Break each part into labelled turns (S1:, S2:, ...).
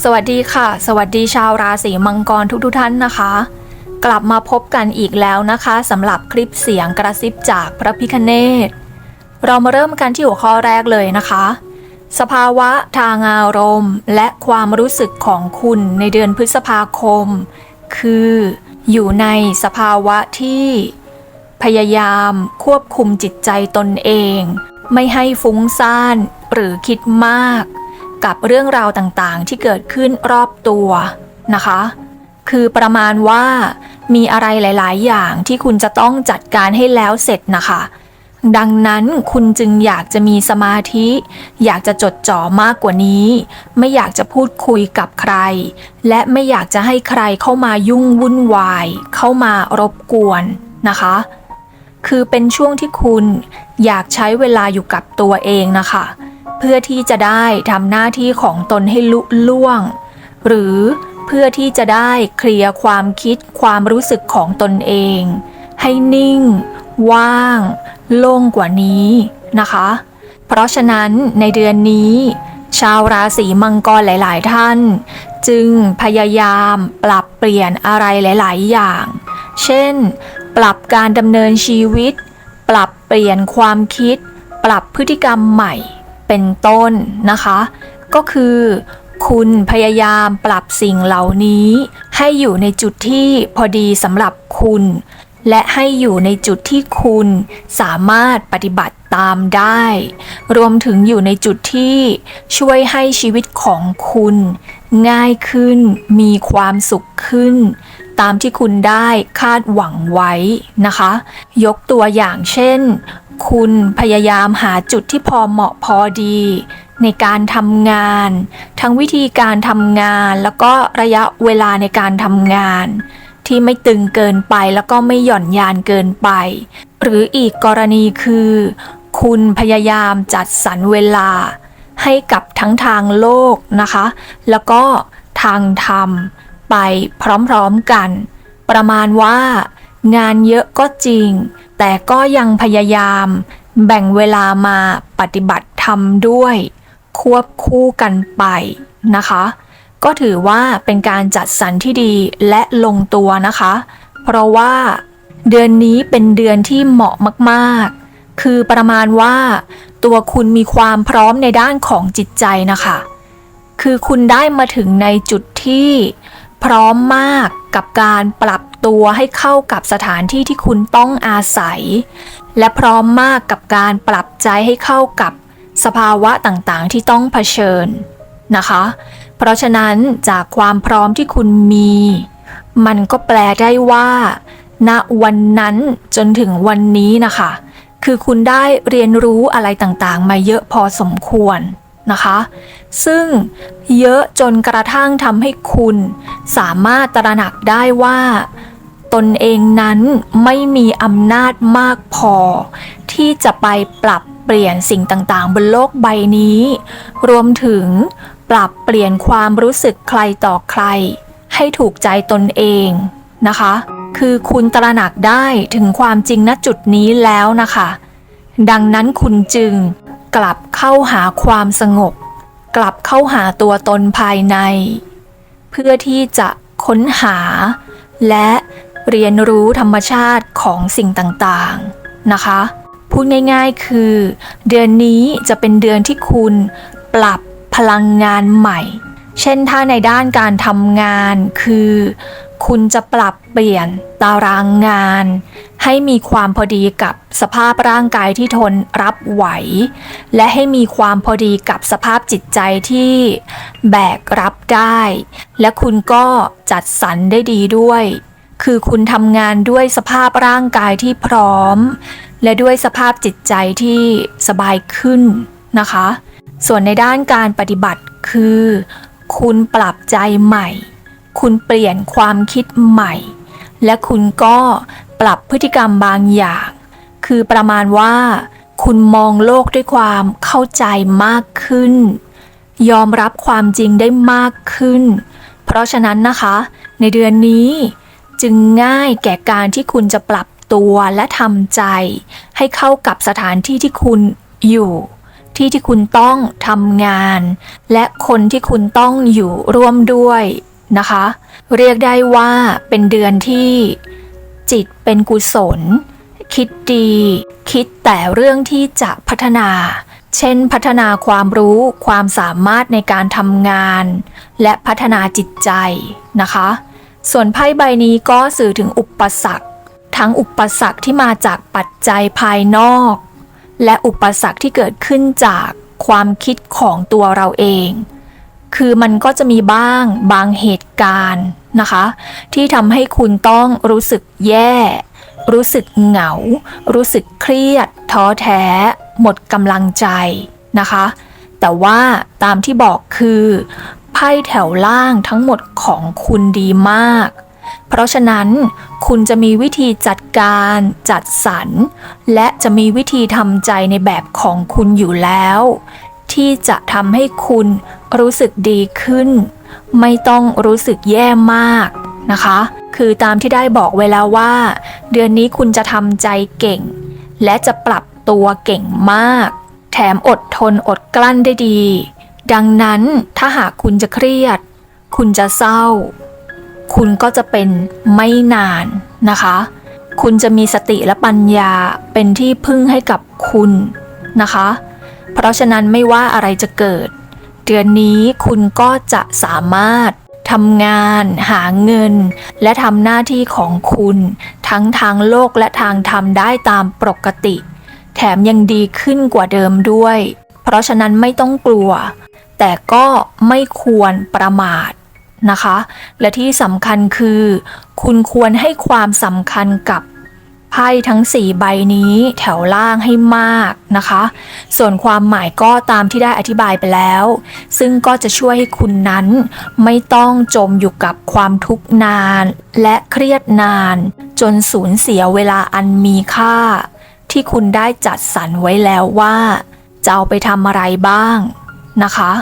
S1: สวัสดีค่ะ สวัสดีชาวราศีมังกรทุกๆท่านนะคะ กลับมาพบกันอีกแล้วนะคะสำหรับคลิปเสียงกระซิบจากพระพิคเนตเรามาเริ่มกันที่หัวข้อแรกเลยนะคะ สภาวะทางอารมณ์ และความรู้สึกของคุณในเดือนพฤษภาคม คือ อยู่ในสภาวะที่ พยายามควบคุมจิตใจตนเอง ไม่ให้ฟุ้งซ่านหรือคิดมาก กับเรื่องราวต่างๆ ที่เกิดขึ้นรอบตัวนะคะ คือประมาณว่ามีอะไรหลาย ๆ อย่างที่คุณจะต้องจัดการให้แล้วเสร็จนะคะ ดังนั้นคุณจึงอยากจะมีสมาธิ อยากจะจดจ่อมากกว่านี้ ไม่อยากจะพูดคุยกับใคร และไม่อยากจะให้ใครเข้ามายุ่งวุ่นวาย เข้ามารบกวนนะคะ คือเป็นช่วงที่คุณอยากใช้เวลาอยู่กับตัวเองนะคะ เพื่อที่จะได้ทำหน้าที่ของตนให้ลุล่วง หรือเพื่อที่จะได้เคลียร์ความคิดความรู้สึกของตนเอง ให้นิ่ง ว่าง โล่งกว่านี้นะคะ เพราะฉะนั้นในเดือนนี้ ชาวราศีมังกรหลาย ๆ ท่าน จึงพยายามปรับเปลี่ยนอะไรหลาย ๆ อย่าง เช่น ปรับการดำเนินชีวิต ปรับเปลี่ยนความคิด ปรับพฤติกรรมใหม่ เป็นต้นนะคะ ก็คือ คุณพยายามปรับสิ่งเหล่านี้ ให้อยู่ในจุดที่พอดีสำหรับคุณ และให้อยู่ในจุดที่คุณสามารถปฏิบัติตามได้ รวมถึงอยู่ในจุดที่ช่วยให้ชีวิตของคุณ ง่ายขึ้นมีความสุขขึ้น ตามที่คุณได้คาดหวังไว้นะคะ ยกตัวอย่างเช่น คุณพยายามหาจุดที่พอเหมาะพอดี ในการทำงาน ทั้งวิธีการทำงาน แล้วก็ระยะเวลาในการทำงาน ที่ไม่ตึงเกินไปแล้วก็ไม่หย่อนยานเกินไป หรืออีกกรณีคือ คุณพยายามจัดสรรเวลา ให้กับทั้งทางโลกนะคะ แล้วก็ทางธรรมไปพร้อมๆกัน ประมาณว่า งานเยอะก็จริง แต่ก็ยังพยายาม แบ่งเวลามาปฏิบัติธรรมด้วย ควบคู่กันไปนะคะ ก็ถือว่าเป็นการจัดสรรที่ดีและลงตัวนะคะ เพราะว่าเดือนนี้เป็นเดือนที่เหมาะมากๆ คือประมาณว่าตัวคุณมีความพร้อมในด้านของจิตใจนะคะ คือคุณได้มาถึงในจุดที่ พร้อมมากกับการปรับตัวให้เข้ากับสถานที่ที่คุณต้องอาศัย และพร้อมมากกับการปรับใจให้เข้ากับสภาวะต่างๆ ที่ต้องเผชิญนะคะ เพราะฉะนั้นจากความพร้อมที่คุณมี มันก็แปลได้ว่า ณวันนั้นจนถึงวันนี้นะคะ คือคุณได้เรียนรู้อะไรต่างๆ มาเยอะพอสมควร นะคะ ซึ่งเยอะจนกระทั่งทำให้คุณสามารถตระหนักได้ว่า ตนเองนั้นไม่มีอำนาจมากพอ ที่จะไปปรับเปลี่ยนสิ่งต่างๆ บนโลกใบนี้ รวมถึงปรับเปลี่ยนความรู้สึกใครต่อใคร ให้ถูกใจตนเองนะคะ คือคุณตระหนักได้ถึงความจริงณจุดนี้แล้วนะคะ ดังนั้นคุณจึง กลับเข้าหาความสงบ กลับเข้าหาตัวตนภายใน เพื่อที่จะค้นหา และเรียนรู้ธรรมชาติของสิ่งต่างๆนะคะ พูดง่ายๆคือ เดือนนี้จะเป็นเดือนที่คุณปรับพลังงานใหม่ เช่นถ้าในด้านการทำงานคือ คุณจะปรับเปลี่ยนตารางงาน ให้มีความพอดีกับสภาพร่างกายที่ทนรับไหว และให้มีความพอดีกับสภาพจิตใจที่แบกรับได้ และคุณก็จัดสรรได้ดีด้วย คือคุณทำงานด้วยสภาพร่างกายที่พร้อม และด้วยสภาพจิตใจที่สบายขึ้นนะคะ ส่วนในด้านการปฏิบัติคือ คุณปรับใจใหม่ คุณเปลี่ยนความคิดใหม่ และคุณก็ ปรับพฤติกรรมบางอย่าง คือประมาณว่า คุณมองโลกด้วยความเข้าใจมากขึ้น ยอมรับความจริงได้มากขึ้น เพราะฉะนั้นนะคะ ในเดือนนี้จึงง่ายแก่การที่คุณจะปรับตัวและทำใจ ให้เข้ากับสถานที่ที่คุณอยู่ ที่ที่คุณต้องทำงาน และคนที่คุณต้องอยู่ร่วมด้วยนะคะ เรียกได้ว่าเป็นเดือนที่ จิตเป็นกุศล คิดดี คิดแต่เรื่องที่จะพัฒนา เช่น พัฒนาความรู้ความสามารถในการทำงาน และพัฒนาจิตใจนะคะ ส่วนไพ่ใบนี้ก็สื่อถึงอุปสรรค ทั้งอุปสรรคที่มาจากปัจจัยภายนอก และอุปสรรคที่เกิดขึ้นจากความคิดของตัวเราเอง คือมันก็จะมีบ้างบางเหตุการณ์ นะคะ ที่ทำให้คุณต้องรู้สึกแย่ รู้สึกเหงา รู้สึกเครียด ท้อแท้ หมดกำลังใจนะคะ แต่ว่าตามที่บอกคือไพ่แถวล่างทั้งหมดของคุณดีมาก เพราะฉะนั้นคุณจะมีวิธีจัดการจัดสรร และจะมีวิธีทำใจในแบบของคุณอยู่แล้ว ที่จะทำให้คุณรู้สึกดีขึ้น ไม่ต้องรู้สึกแย่มากนะคะ คือตามที่ได้บอกไว้แล้วว่า เดือนนี้คุณจะทำใจเก่ง และจะปรับตัวเก่งมาก แถมอดทนอดกลั้นได้ดี ดังนั้นถ้าหากคุณจะเครียด คุณจะเศร้า คุณก็จะเป็นไม่นานนะคะ คุณจะมีสติและปัญญาเป็นที่พึ่งให้กับคุณนะคะ เพราะฉะนั้นไม่ว่าอะไรจะเกิด เดือนนี้คุณก็จะสามารถทำงานหาเงิน และทำหน้าที่ของคุณ ทั้งทางโลกและทางธรรมได้ตามปกติ แถมยังดีขึ้นกว่าเดิมด้วย เพราะฉะนั้นไม่ต้องกลัว แต่ก็ไม่ควรประมาทนะคะ และที่สำคัญคือ คุณควรให้ความสำคัญกับ ไพ่ทั้ง 4 ใบนี้แถวล่างให้มากนะคะ ส่วนความหมายก็ตามที่ได้อธิบายไปแล้ว ซึ่งก็จะช่วยให้คุณนั้นไม่ต้องจมอยู่กับความทุกข์นาน และเครียดนาน จนสูญเสียเวลาอันมีค่า ที่คุณได้จัดสรรไว้แล้วว่าจะเอาไปทำอะไรบ้างนะคะ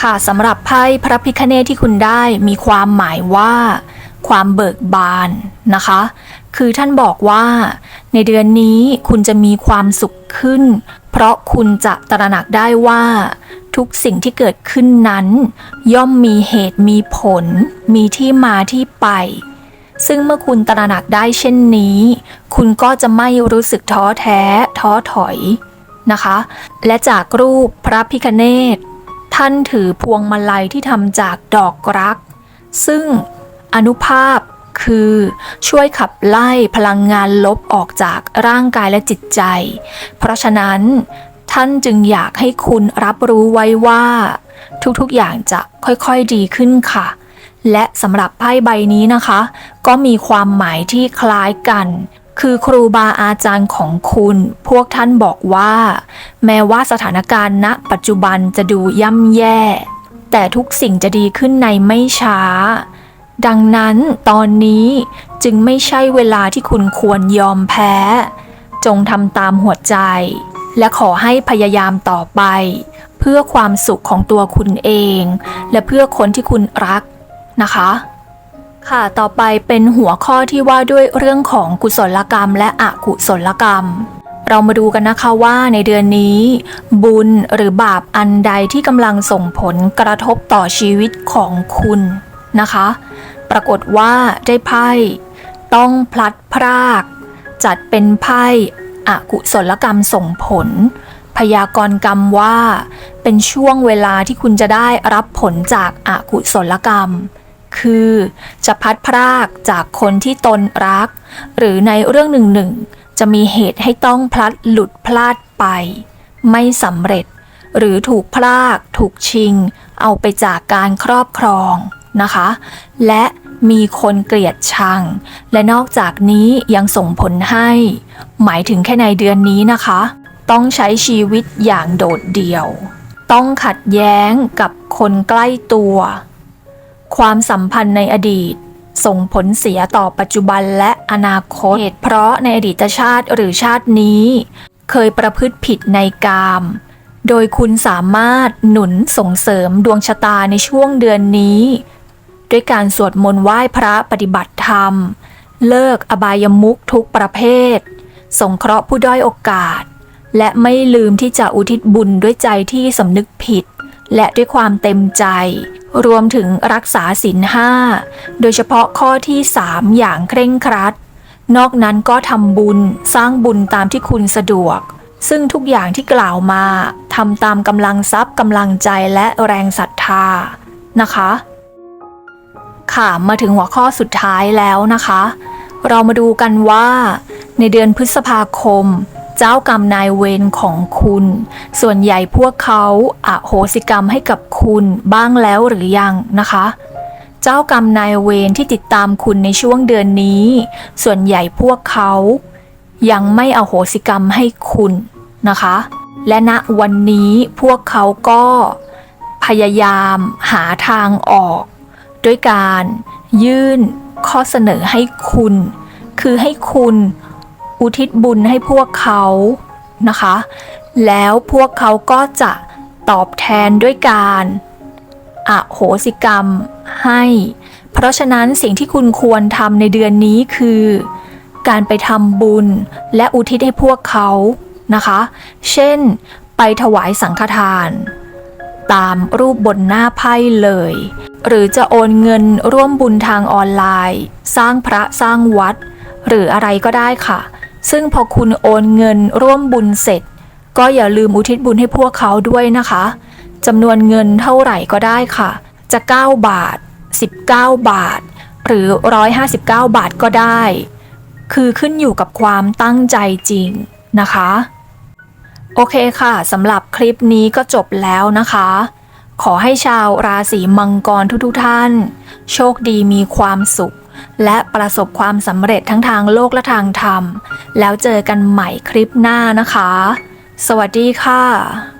S1: ค่ะสำหรับไพ่พระพิคเนตที่คุณได้มีความหมายว่า ความเบิกบานนะคะ คือท่านบอกว่า ในเดือนนี้คุณจะมีความสุขขึ้น เพราะคุณจะตระหนักได้ว่า ทุกสิ่งที่เกิดขึ้นนั้น ย่อมมีเหตุมีผล มีที่มาที่ไป ซึ่งเมื่อคุณตระหนักได้เช่นนี้ คุณก็จะไม่รู้สึกท้อแท้ ท้อถอยนะคะ และจากรูปพระพิคเนตท่านถือพวงมาลัยที่ทำจากดอกรัก ซึ่ง อนุภาพคือช่วยขับไล่พลังงานลบออกจากร่างกายและจิตใจ เพราะฉะนั้น ท่านจึงอยากให้คุณรับรู้ไว้ว่า ทุกๆอย่างจะค่อยๆดีขึ้นค่ะ และสำหรับไพ่ใบนี้นะคะ ก็มีความหมายที่คล้ายกัน คือครูบาอาจารย์ของคุณ พวกท่านบอกว่า แม้ว่าสถานการณ์ณ ปัจจุบันจะดูย่ำแย่ แต่ทุกสิ่งจะดีขึ้นในไม่ช้า ดังนั้นตอนนี้จึงไม่ใช่เวลาที่คุณควรยอมแพ้ จงทำตามหัวใจ และขอให้พยายามต่อไป เพื่อความสุขของตัวคุณเอง และเพื่อคนที่คุณรักนะคะ ค่ะต่อไปเป็นหัวข้อที่ว่าด้วยเรื่องของกุศลกรรม และอกุศลกรรม เรามาดูกันนะคะว่าในเดือนนี้ บุญหรือบาปอันใดที่กำลังส่งผลกระทบต่อชีวิตของคุณนะคะ ปรากฏว่าได้ไพ่ ต้องพลัดพราก จัดเป็นไพ่อกุศลกรรมส่งผล พยากรณ์กรรมว่า เป็นช่วงเวลาที่คุณจะได้รับผลจากอากุศลกรรม คือจะพัดพรากจากคนที่ตนรัก หรือในเรื่องหนึ่งหนึ่งจะมีเหตุให้ต้องพลัดหลุดพลาดไป ไม่สำเร็จ หรือถูกพลาก ถูกชิง เอาไปจากการครอบครอง นะคะ และมีคนเกลียดชัง และนอกจากนี้ยังส่งผลให้ หมายถึงแค่ในเดือนนี้นะคะ ต้องใช้ชีวิตอย่างโดดเดี่ยว ต้องขัดแย้งกับคนใกล้ตัว ความสัมพันธ์ในอดีต ส่งผลเสียต่อปัจจุบันและอนาคตเหตุเพราะในอดีตชาติหรือชาตินี้ เคยประพฤติผิดในกามโดยคุณสามารถหนุนส่งเสริมดวงชะตาในช่วงเดือนนี้ ด้วยการสวดมนต์ไหว้พระปฏิบัติธรรม เลิกอบายมุขทุกประเภท สงเคราะห์ผู้ด้อยโอกาส และไม่ลืมที่จะอุทิศบุญด้วยใจที่สำนึกผิด และด้วยความเต็มใจ รวมถึงรักษาศีลห้าโดยเฉพาะข้อที่3อย่างเคร่งครัด นอกนั้นก็ทำบุญสร้างบุญตามที่คุณสะดวกซึ่งทุกอย่างที่กล่าวมาทำตามกำลังทรัพย์กำลังใจและแรงศรัทธานะคะ ค่ะ มาถึงหัวข้อสุดท้ายแล้วนะคะ เรามาดูกันว่า ในเดือนพฤษภาคม เจ้ากรรมนายเวรของคุณ ส่วนใหญ่พวกเขาอโหสิกรรมให้กับคุณบ้างแล้วหรือยังนะคะ เจ้ากรรมนายเวรที่ติดตามคุณในช่วงเดือนนี้ ส่วนใหญ่พวกเขา ยังไม่อโหสิกรรมให้คุณนะคะ และณวันนี้พวกเขาก็พยายามหาทางออก ด้วยการยื่นข้อเสนอให้คุณ คือให้คุณอุทิศบุญให้พวกเขานะคะ แล้วพวกเขาก็จะตอบแทนด้วยการอโหสิกรรมให้ เพราะฉะนั้นสิ่งที่คุณควรทำในเดือนนี้คือ การไปทำบุญและอุทิศให้พวกเขานะคะ เช่น ไปถวายสังฆทาน ตามรูปบนหน้าไพ่เลย หรือจะโอนเงินร่วมบุญทางออนไลน์ สร้างพระสร้างวัด หรืออะไรก็ได้ค่ะ ซึ่งพอคุณโอนเงินร่วมบุญเสร็จ ก็อย่าลืมอุทิศบุญให้พวกเขาด้วยนะคะจำนวนเงินเท่าไหร่ก็ได้ค่ะ จะ 9 บาท 19 บาท หรือ 159 บาทก็ได้ คือขึ้นอยู่กับความตั้งใจจริงนะคะ โอเคค่ะสำหรับคลิปนี้ก็จบแล้วนะคะ ขอให้ชาวราศีมังกรทุกๆท่าน โชคดีมีความสุข และประสบความสำเร็จทั้งทางโลกและทางธรรม แล้วเจอกันใหม่คลิปหน้านะคะ สวัสดีค่ะ